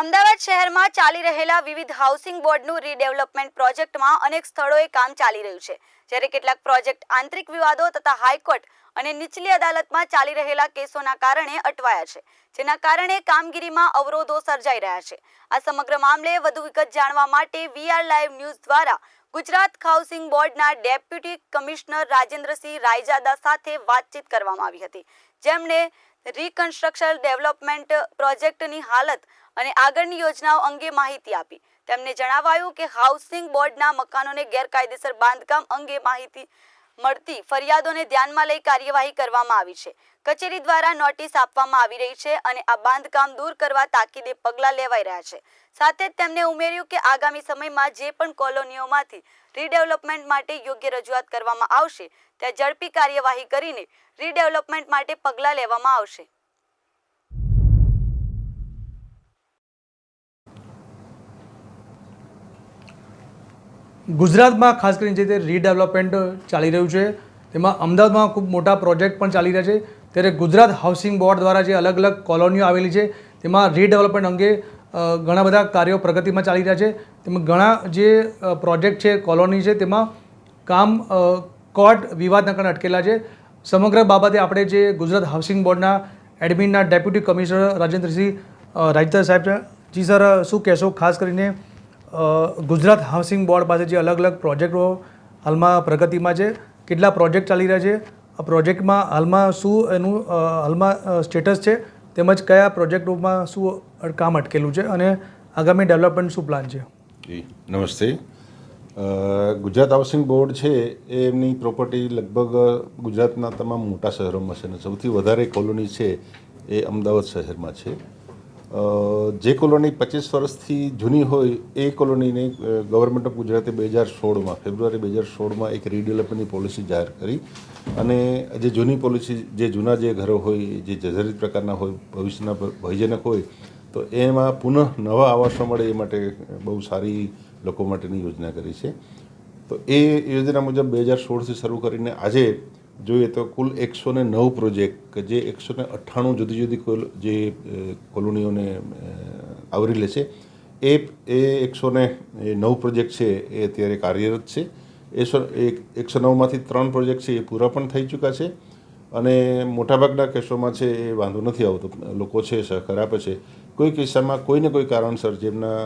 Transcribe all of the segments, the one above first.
અમદાવાદ શહેરમાં ચાલી રહેલા વિવિધ હાઉસિંગ બોર્ડનું રીડેવલપમેન્ટ પ્રોજેક્ટમાં અનેક સ્થળોએ કામ ચાલી રહ્યું છે. જ્યારે કેટલાક પ્રોજેક્ટ આંતરિક વિવાદો તથા હાઈકોર્ટ અને નીચલી અદાલતમાં ચાલી રહેલા કેસોના કારણે અટવાયા છે, જેના કારણે કામગીરીમાં અવરોધો સર્જાઈ રહ્યા છે. આ સમગ્ર મામલે વધુ વિગત જાણવા માટે વીઆર લાઈવ ન્યૂઝ દ્વારા ગુજરાત હાઉસિંગ બોર્ડના ડેપ્યુટી કમિશનર રાજેન્દ્રસિંહ રાયજાદા સાથે વાતચીત કરવામાં આવી હતી. જેમણે રિકન્સ્ટ્રક્શન ડેવલપમેન્ટ પ્રોજેક્ટની હાલત અને આગળની યોજનાઓ અંગે માહિતી આપી. તેમને જણાવાયું કે હાઉસિંગ બોર્ડના મકાનોને ગેરકાયદેસર બાંધકામ અંગે માહિતી મળતી ફરિયાદોને ધ્યાનમાં લઈ કાર્યવાહી કરવામાં આવી છે. કચેરી દ્વારા નોટિસ આપવામાં આવી રહી છે અને આ બાંધકામ દૂર કરવા તાકીદે પગલાં લેવાઈ રહ્યા છે. સાથે જ તેમણે ઉમેર્યું કે આગામી સમયમાં જે પણ કોલોનીઓમાંથી રીડેવલપમેન્ટ માટે યોગ્ય રજૂઆત કરવામાં આવશે, ત્યાં ઝડપી કાર્યવાહી કરીને રીડેવલપમેન્ટ માટે પગલાં લેવામાં આવશે. ગુજરાતમાં ખાસ કરીને જે તે રીડેવલપમેન્ટ ચાલી રહ્યું છે, તેમાં અમદાવાદમાં ખૂબ મોટા પ્રોજેક્ટ પણ ચાલી રહ્યા છે. ત્યારે ગુજરાત હાઉસિંગ બોર્ડ દ્વારા જે અલગ અલગ કોલોનીઓ આવેલી છે, તેમાં રીડેવલપમેન્ટ અંગે ઘણા બધા કાર્યો પ્રગતિમાં ચાલી રહ્યા છે. તેમાં ઘણા જે પ્રોજેક્ટ છે કોલોની છે, તેમાં કામ કોર્ટ વિવાદના કારણે અટકેલા છે. સમગ્ર બાબતે આપણે જે ગુજરાત હાઉસિંગ બોર્ડના એડમિનના ડેપ્યુટી કમિશનર રાજેન્દ્રસિંહ રાજદાર સાહેબ જી સર, શું કહેશો? ખાસ કરીને ગુજરાત હાઉસિંગ બોર્ડ પાસે જે અલગ અલગ પ્રોજેક્ટો હાલમાં પ્રગતિમાં છે, કેટલા પ્રોજેક્ટ ચાલી રહ્યા છે, આ પ્રોજેક્ટમાં હાલમાં શું એનું હાલમાં સ્ટેટસ છે, તેમજ કયા પ્રોજેક્ટોમાં શું કામ અટકેલું છે અને આગામી ડેવલપમેન્ટ શું પ્લાન છે? નમસ્તે. ગુજરાત હાઉસિંગ બોર્ડ છે, એ એમની પ્રોપર્ટી લગભગ ગુજરાતના તમામ મોટા શહેરોમાં છે અને સૌથી વધારે કોલોની છે, એ અમદાવાદ શહેરમાં છે. જે કોલોની પચીસ વર્ષથી જૂની હોય એ કોલોનીને ગવર્મેન્ટ ઓફ ગુજરાતે બે હજાર સોળમાં ફેબ્રુઆરી બે હજાર સોળમાં એક રીડેવલપમેન્ટની પોલિસી જાહેર કરી. અને જે જૂની પોલિસી જે જૂના જે ઘરો હોય, જે જર્જરિત પ્રકારના હોય, ભવિષ્યના ભયજનક હોય, તો એમાં પુનઃ નવા આવાસો મળે એ માટે બહુ સારી લોકો માટેની યોજના કરી છે. તો એ યોજના મુજબ બે હજાર સોળથી શરૂ કરીને આજે જોઈએ તો કુલ એકસો ને નવ પ્રોજેક્ટ કે જે એકસો ને અઠ્ઠાણું જુદી જુદી જે કોલોનીઓને આવરી લે છે. એ એ એકસો ને એ નવ પ્રોજેક્ટ છે, એ અત્યારે કાર્યરત છે. એક એકસો નવમાંથી ત્રણ પ્રોજેક્ટ છે, એ પૂરા પણ થઈ ચૂક્યા છે. અને મોટાભાગના કેસોમાં છે, એ વાંધો નથી આવતો. લોકો છે, સહકાર આપે છે. કોઈ કિસ્સામાં કોઈને કોઈ કારણસર જેમના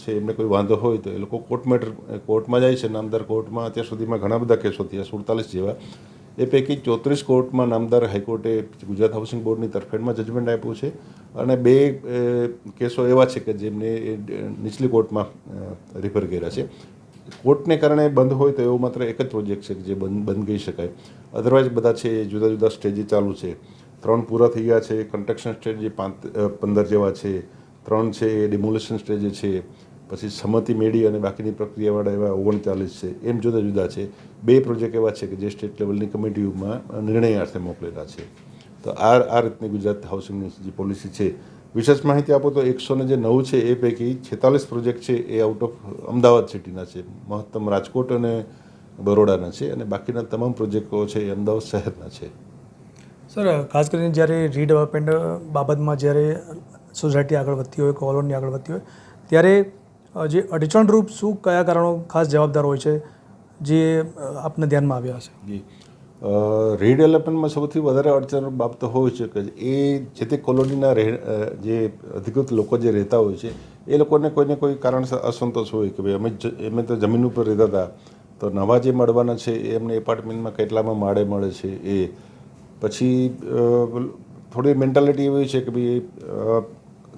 છે, એમને કોઈ વાંધો હોય તો એ લોકો કોર્ટ મેટર કોર્ટમાં જાય છે. નામદાર કોર્ટમાં અત્યાર સુધીમાં ઘણા બધા કેસો થયા, સુડતાલીસ જેવા. એ પૈકી ચોત્રીસ કોર્ટમાં નામદાર હાઈકોર્ટે ગુજરાત હાઉસિંગ બોર્ડની તરફેણમાં જજમેન્ટ આપ્યું છે. અને બે કેસો એવા છે કે જેમને નીચલી કોર્ટમાં રિફર કર્યા છે. કોર્ટને કારણે બંધ હોય તો એવો માત્ર એક જ પ્રોજેક્ટ છે કે જે બંધ બંધ કહી શકાય. અધરવાઇઝ બધા છે એ જુદા જુદા સ્ટેજે ચાલુ છે. ત્રણ પૂરા થઈ ગયા છે. કન્સ્ટ્રક્શન સ્ટેજ પાંચ પંદર જેવા છે. ત્રણ છે એ ડિમોલેશન સ્ટેજે છે. પછી સંમતિ મેળવી અને બાકીની પ્રક્રિયાવાળા એવા ઓગણચાલીસ છે, એમ જુદા જુદા છે. બે પ્રોજેક્ટ એવા છે કે જે સ્ટેટ લેવલની કમિટીઓમાં નિર્ણય અર્થે મોકલેલા છે. તો આ આ રીતની ગુજરાત હાઉસિંગની જે પોલિસી છે. વિશેષ માહિતી આપો તો એકસો જે નવ છે, એ પૈકી છેતાલીસ પ્રોજેક્ટ છે, એ આઉટ ઓફ અમદાવાદ સિટીના છે. મહત્તમ રાજકોટ અને બરોડાના છે અને બાકીના તમામ પ્રોજેક્ટો છે એ અમદાવાદ શહેરના છે. સર, ખાસ કરીને જ્યારે રીડેવલપમેન્ટ બાબતમાં જ્યારે સોસાયટી આગળ વધતી હોય કોલોની આગળ વધતી હોય, ત્યારે જે અડચણરૂપ શું કયા કારણો ખાસ જવાબદાર હોય છે, જે આપને ધ્યાનમાં આવ્યા હશે? જી. રીડેવલપમેન્ટમાં સૌથી વધારે અડચણ બાબતો હોય છે કે એ જે તે કોલોનીના રહે જે અધિકૃત લોકો જે રહેતા હોય છે, એ લોકોને કોઈને કોઈ કારણસર અસંતોષ હોય કે ભાઈ અમે અમે તો જમીન ઉપર રહેતા હતા, તો નવા જે મળવાના છે એ એમને એપાર્ટમેન્ટમાં કેટલામાં માળે મળે છે એ. પછી થોડી મેન્ટાલિટી એવી છે કે ભાઈ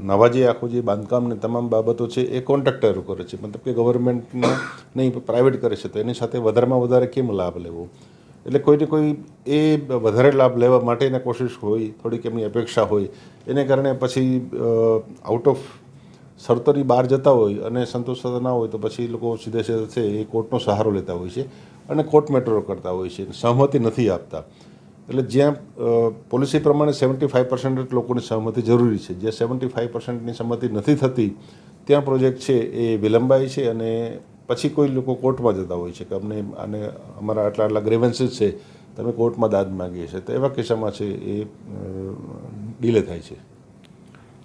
નવા જે આખું જે બાંધકામની તમામ બાબતો છે એ કોન્ટ્રાક્ટરો કરે છે. મતલબ કે ગવર્મેન્ટને નહીં પ્રાઇવેટ કરે છે. તો એની સાથે વધારેમાં વધારે કેમ લાભ લેવો? એટલે કોઈને કોઈ એ વધારે લાભ લેવા માટેની કોશિશ હોય, થોડીક એમની અપેક્ષા હોય, એને કારણે પછી આઉટ ઓફ શરતોની બહાર જતા હોય અને સંતોષ થતા ના હોય તો પછી લોકો સીધે સીધે છે એ કોર્ટનો સહારો લેતા હોય છે અને કોર્ટ મેટરો કરતા હોય છે. સહમતિ નથી આપતા. એટલે જ્યાં પોલિસી પ્રમાણે સેવન્ટી ફાઇવ પર્સન્ટ લોકોની સહમતિ જરૂરી છે. જ્યાં સેવન્ટી ફાઇવ પર્સન્ટની સહમતિ નથી થતી, ત્યાં પ્રોજેક્ટ છે એ વિલંબાય છે અને પછી કોઈ લોકો કોર્ટમાં જતા હોય છે કે અમને આને અમારા આટલા આટલા ગ્રેવન્સીસ છે, તમે કોર્ટમાં દાદ માગીએ છે તો એવા કિસ્સામાં છે એ ડીલે થાય છે.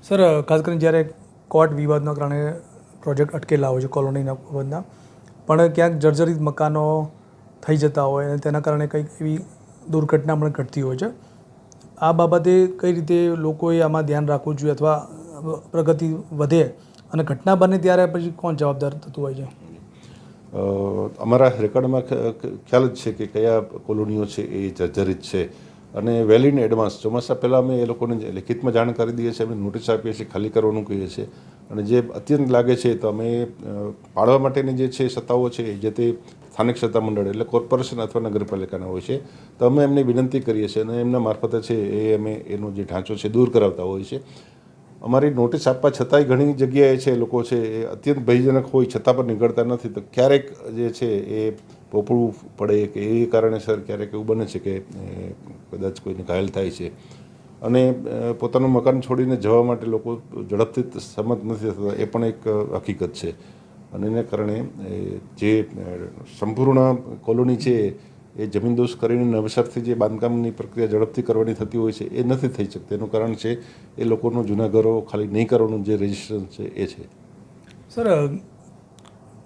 સર ખાસ કરીને જ્યારે કોર્ટ વિવાદના કારણે પ્રોજેક્ટ અટકેલા હોય છે, કોલોનીના બાબતના પણ ક્યાંક જર્જરિત મકાનો થઈ જતા હોય અને તેના કારણે કંઈક એવી દુર્ઘટના પણ ઘટતી હોય છે. આ બાબતે કઈ રીતે લોકોએ આમાં ધ્યાન રાખવું જોઈએ અથવા પ્રગતિ વધે અને ઘટના બને ત્યારે પછી કોણ જવાબદાર થતું હોય છે? અમારા રેકોર્ડમાં ખ્યાલ જ છે કે કયા કોલોનીઓ છે એ જર્જરિત છે. અને વેલ ઇન એડવાન્સ, ચોમાસા પહેલાં અમે એ લોકોને લેખિતમાં જાણ કરી દઈએ છીએ, અમે નોટિસ આપીએ છીએ, ખાલી કરવાનું કહીએ છીએ. અને જે અત્યંત લાગે છે તો અમે પાડવા માટેની જે છે સત્તાઓ છે જે તે સ્થાનિક સત્તા મંડળ એટલે કોર્પોરેશન અથવા નગરપાલિકાના હોય છે, તો અમે એમને વિનંતી કરીએ છીએ અને એમના મારફતે છે એ અમે એનો જે ઢાંચો છે દૂર કરાવતા હોઈએ છીએ અમારી નોટિસ આપવા છતાંય ઘણી જગ્યાએ છે લોકો છે એ અત્યંત ભયજનક હોય, છતાં પણ નીકળતા નથી. તો ક્યારેક જે છે એ પોપડવું પડે કે એ કારણે સર ક્યારેક એવું બને છે કે કદાચ કોઈને ઘાયલ થાય છે. અને પોતાનું મકાન છોડીને જવા માટે લોકો ઝડપથી સંમત નથી થતા. એ પણ એક હકીકત છે. અને એને કારણે જે સંપૂર્ણ કોલોની છે, એ જમીનદોસ્ત કરીને નવસરથી જે બાંધકામની પ્રક્રિયા ઝડપથી કરવાની થતી હોય છે, એ નથી થઈ શકતી. એનું કારણ છે, એ લોકોનું જૂના ઘરો ખાલી નહીં કરવાનું જે રજિસ્ટ્રેશન છે, એ છે. સર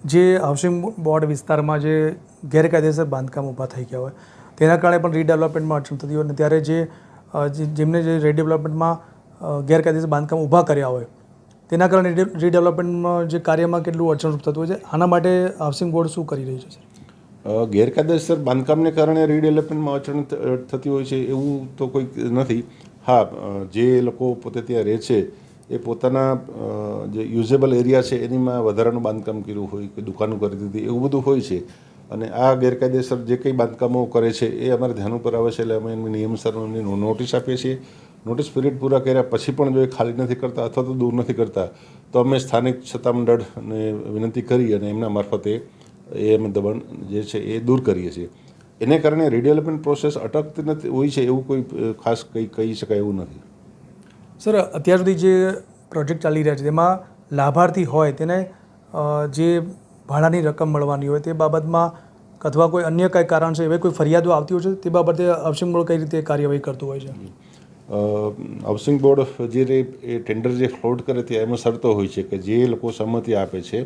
જે હાઉસિંગ બોર્ડ વિસ્તારમાં જે ગેરકાયદેસર બાંધકામ ઊભા થઈ ગયા હોય, તેના કારણે પણ રીડેવલપમેન્ટમાં અડચણ થતી હોય અને ત્યારે જે- જેમને જે રીડેવલપમેન્ટમાં ગેરકાયદેસર બાંધકામ ઊભા કર્યા હોય તેના કારણે રીડે- રીડેવલપમેન્ટમાં જે કાર્યમાં કેટલું અડચણરૂપ થતું હોય છે, આના માટે હાઉસિંગ બોર્ડ શું કરી રહ્યું છે ગેરકાયદેસર બાંધકામને કારણે રીડેવલપમેન્ટમાં અડચણ થતી હોય છે એવું તો કોઈ નથી. હા જે લોકો પોતે ત્યાં રહે છે, એ પોતાના જે યુઝેબલ એરિયા છે, એનીમાં વધારાનું બાંધકામ કર્યું હોય કે દુકાનો કરી દીધી, એવું બધું હોય છે. અને આ ગેરકાયદેસર જે કંઈ બાંધકામો કરે છે, એ અમારે ધ્યાન ઉપર આવે છે, એટલે અમે એમની નિયમસર એમની નોટિસ આપીએ છીએ. નોટિસ પીરિયડ પૂરા કર્યા પછી પણ જો એ ખાલી નથી કરતા અથવા તો દૂર નથી કરતા, તો અમે સ્થાનિક સત્તામંડળને વિનંતી કરી અને એમના મારફતે એ અમે દબાણ જે છે એ દૂર કરીએ છીએ. એને કારણે રીડેવલપમેન્ટ પ્રોસેસ અટકતી નથી, હોય છે એવું કોઈ ખાસ કંઈ કહી શકાય એવું નથી. સર, અત્યાર સુધી જે પ્રોજેક્ટ ચાલી રહ્યા છે, તેમાં લાભાર્થી હોય તેને જે ભાડાની રકમ મળવાની હોય તે બાબતમાં અથવા કોઈ અન્ય કંઈ કારણ છે, એવી કોઈ ફરિયાદો આવતી હોય છે, તે બાબતે હાઉસિંગ કઈ રીતે કાર્યવાહી કરતું હોય છે? હાઉસિંગ બોર્ડ જે એ ટેન્ડર જે ફ્લોટ કરે છે, એમાં શરતો હોય છે કે જે લોકો સંમતિ આપે છે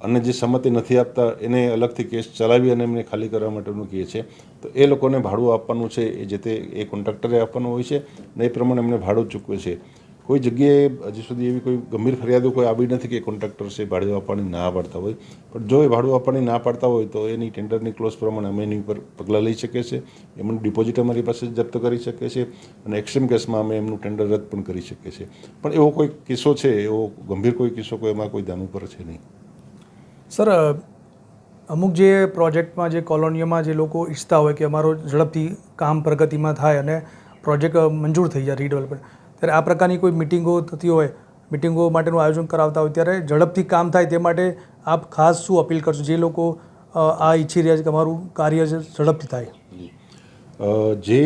અને જે સંમતિ નથી આપતા, એને અલગથી કેસ ચલાવી અને એમને ખાલી કરવા માટેનું કહે છે. તો એ લોકોને ભાડું આપવાનું છે, એ જે તે એ કોન્ટ્રાક્ટરે આપવાનું હોય છે ને એ પ્રમાણે એમને ભાડું ચૂકવે છે. કોઈ જગ્યાએ હજી સુધી એવી કોઈ ગંભીર ફરિયાદો કોઈ આવી નથી કે કોન્ટ્રાક્ટર છે, ભાડું આપવાની ના પાડતા હોય. પણ જો એ ભાડું આપવાની ના પાડતા હોય તો એની ટેન્ડરની ક્લોઝ પ્રમાણે અમે એની ઉપર પગલાં લઈ શકીએ છીએ. એમનું ડિપોઝિટ અમારી પાસે જપ્ત કરી શકીએ છીએ અને એક્સ્ટ્રીમ કેસમાં અમે એમનું ટેન્ડર રદ પણ કરી શકીએ છીએ. પણ એવો કોઈ કિસ્સો છે, એવો ગંભીર કોઈ કિસ્સો કોઈ એમાં કોઈ ધ્યાન ઉપર છે નહીં. સર અમુક જે પ્રોજેક્ટમાં જે કોલોનીઓમાં જે લોકો ઈચ્છતા હોય કે અમારો ઝડપથી કામ પ્રગતિમાં થાય અને પ્રોજેક્ટ મંજૂર થઈ જાય રીડેવલપમેન્ટ ત્યારે આ પ્રકારની કોઈ મિટિંગો થતી હોય, મિટિંગો માટેનું આયોજન કરાવતા હોય ત્યારે ઝડપથી કામ થાય તે માટે આપ ખાસ શું અપીલ કરશો? જે લોકો આ ઈચ્છી રહ્યા છે કે અમારું કાર્ય ઝડપથી થાય. જે.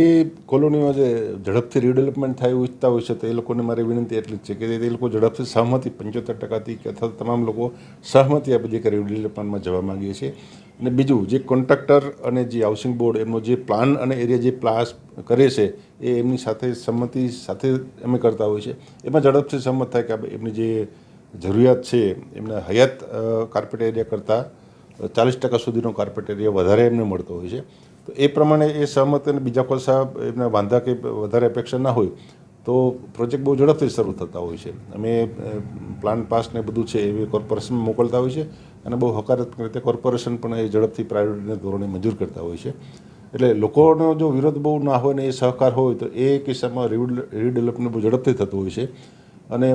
કોલોનીમાં જે ઝડપથી રીડેવલપમેન્ટ થાય ઈચ્છતા હોય છે, તો એ લોકોને મારી વિનંતી એટલી જ છે કે એ લોકો ઝડપથી સહમતી, પંચોતેર ટકાથી અથવા તમામ લોકો સહમતી આપી દે કે રીડેવલપમેન્ટમાં જવા માંગીએ છીએ. અને બીજું, જે કોન્ટ્રાક્ટર અને જે હાઉસિંગ બોર્ડ, એમનો જે પ્લાન અને એરિયા જે પ્લાસ કરે છે, એ એમની સાથે સંમતિ સાથે અમે કરતા હોય છે એમાં ઝડપથી સંમત થાય કે એમની જે જરૂરિયાત છે, એમના હયાત કાર્પેટ એરિયા કરતાં ચાલીસ ટકા સુધીનો કાર્પેટ એરિયા વધારે એમને મળતો હોય છે. તો એ પ્રમાણે એ સહમત અને બીજા કોઈ સાહેબ એમના વાંધા કે વધારે અપેક્ષા ના હોય, તો પ્રોજેક્ટ બહુ ઝડપથી શરૂ થતા હોય છે. અમે પ્લાન પાસ ને બધું છે એ કોર્પોરેશનમાં મોકલતા હોય છે અને બહુ હકારાત્મક રીતે કોર્પોરેશન પણ એ ઝડપથી પ્રાયોરિટીના ધોરણે મંજૂર કરતા હોય છે. એટલે લોકોનો જો વિરોધ બહુ ના હોય ને એ સહકાર હોય તો એ કિસ્સામાં રીડેવલપમેન્ટ બહુ ઝડપથી થતું હોય છે. અને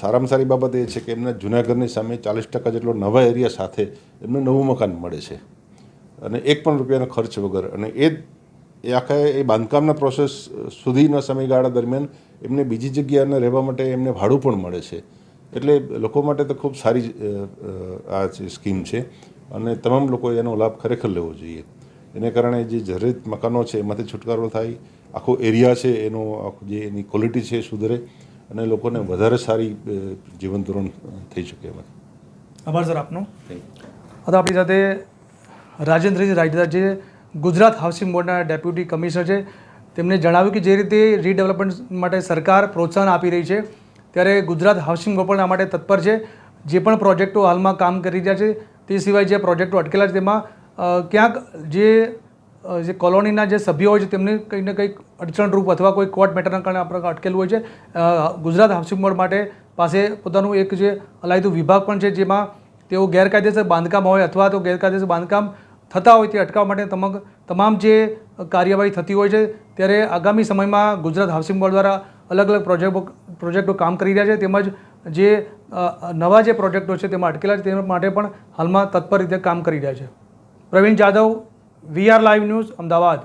સારામાં સારી બાબત એ છે કે એમના જૂનાગઢની સામે ચાલીસ ટકા જેટલો નવા એરિયા સાથે એમને નવું મકાન મળે છે. અને એક પણ રૂપિયાનો ખર્ચ વગર અને એ એ આખા એ બાંધકામના પ્રોસેસ સુધીના સમયગાળા દરમિયાન એમને બીજી જગ્યાને રહેવા માટે એમને ભાડું પણ મળે છે. એટલે લોકો માટે તો ખૂબ સારી આ સ્કીમ છે. અને તમામ લોકોએ એનો લાભ ખરેખર લેવો જોઈએ. એને કારણે જે જર્જરિત મકાનો છે એમાંથી છુટકારો થાય આખો એરિયા છે એનો આખું જે એની ક્વોલિટી છે એ સુધરે અને લોકોને વધારે સારી જીવન ધોરણ થઈ શકે એમાંથી. આભાર સર આપનો. હવે આપણી સાથે રાજેન્દ્રજી રાયડા જે ગુજરાત હાઉસિંગ બોર્ડના ડેપ્યુટી કમિશનર છે તેમણે જણાવ્યું કે જે રીતે રીડેવલપમેન્ટ માટે સરકાર પ્રોત્સાહન આપી રહી છે. ત્યારે ગુજરાત હાઉસિંગ આ માટે તત્પર છે. જે પણ પ્રોજેક્ટો હાલમાં કામ કરી રહ્યા છે, તે સિવાય જે પ્રોજેક્ટો અટકેલા છે, તેમાં ક્યાંક જે જે કોલોનીના જે સભ્યો હોય છે, તેમને કંઈક ને કંઈક અડચણરૂપ અથવા કોઈ કોર્ટ મેટરના કારણે આપણે અટકેલું હોય છે. ગુજરાત હાઉસિંગ બોર્ડ માટે પાસે પોતાનું એક જે અલાયદું વિભાગ પણ છે, જેમાં તેઓ ગેરકાયદેસર બાંધકામ હોય અથવા તો ગેરકાયદેસર બાંધકામ થતા હોય તે અટકાવવા માટે તમામ જે કાર્યવાહી થતી હોય છે, ત્યારે આગામી સમયમાં ગુજરાત હાઉસિંગ બોર્ડ દ્વારા અલગ અલગ પ્રોજેક્ટો પ્રોજેક્ટો કામ કરી રહ્યા છે. તેમજ જે નવા જે પ્રોજેક્ટો છે તેમાં અટકેલા છે તે માટે પણ હાલમાં તત્પર રીતે કામ કરી રહ્યા છે. Pravin Jadav VR live news, Ahmedabad.